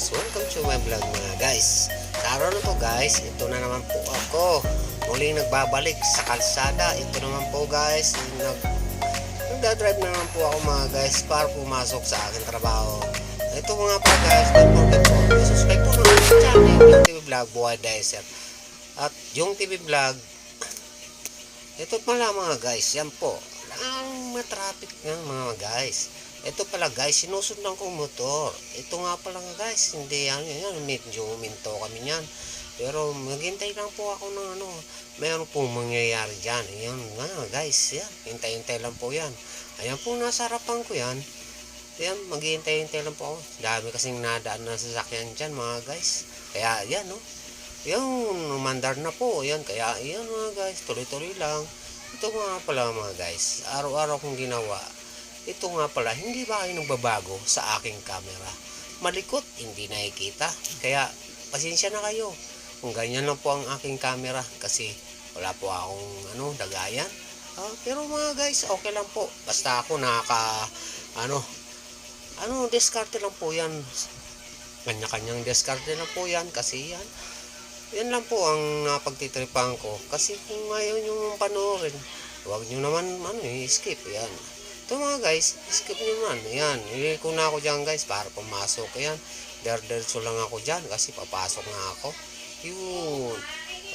guys, welcome to my vlog mga guys. Sa na to guys, ito na naman po ako. Muling nagbabalik sa kalsada. Ito naman po guys, nag nagdadrive na naman po ako mga guys Para pumasok sa aking trabaho. Ito mga pa guys, don't forget po Subscribe po naman sa channel Yung TV Vlog Buhay Dicer. At yung TV Vlog Ito pala mga guys, yan po. Ang matraffic ng mga guys. Ito pala guys, sinusundan kong motor. Ito nga pala guys, hindi yan, yan, medyo minto kami niyan. Pero maghintay lang po ako ng ano, mayroon pong mangyayari dyan. Yan nga guys, yan, hintay-hintay lang po yan. Ayan po, nasa harapan ko yan. Yan, maghihintay-hintay lang po ako. Dami kasing nadaan na sasakyan dyan mga guys. Kaya yan no, yung mandar na po, yan, kaya yan mga guys, tuloy-tuloy lang. Ito nga pala mga guys, araw-araw kong ginawa. Ito nga pala, hindi ba kayo nagbabago sa aking camera? Malikot, hindi nakikita. Kaya, pasensya na kayo. Kung ganyan lang po ang aking camera kasi wala po akong ano, dagayan. Ah, pero mga guys, okay lang po. Basta ako nakaka, ano, ano, diskarte lang po yan. Kanya-kanyang diskarte lang po yan kasi yan. Yan lang po ang napagtitripan ko. Kasi kung ayaw nyo panoorin, huwag nyo naman ano, i-skip. Yan. Ito mga guys, skip naman. Yan. Iliko na ako dyan guys para pumasok. Yan. Derderso lang ako dyan kasi papasok na ako. Yun.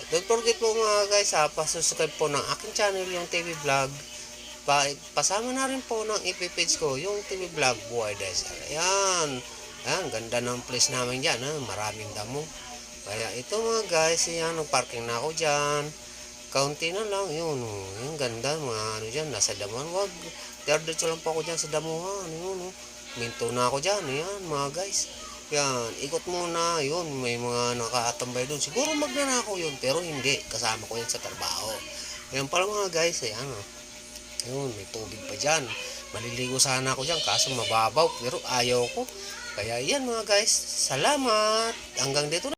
Don't forget po mga guys ha, pasusubscribe po ng aking channel, yung TV Vlog. Pa, pasama na rin po ng IP page ko, yung TV Vlog Buhay Desert. Ayan. Ayan, ganda ng place namin dyan. Ha? Maraming damo. Kaya ito mga guys, yan, nagparking na ako dyan. Kaunti na lang, yun, oh, yung ganda, mga ano dyan, nasa damuhan, wag, diretso lang po ako dyan sa damuhan, yun, oh. minto na ako dyan, yan, mga guys. Yan, ikot muna, yun, may mga nakatambay doon. Siguro magnanakaw yun, pero hindi, kasama ko yan sa trabaho. Yan pala mga guys, ayan, oh. Yun, may tubig pa dyan. Maliligo sana ako dyan, kaso mababaw, pero ayaw ko. Kaya yan mga guys, salamat. Hanggang dito.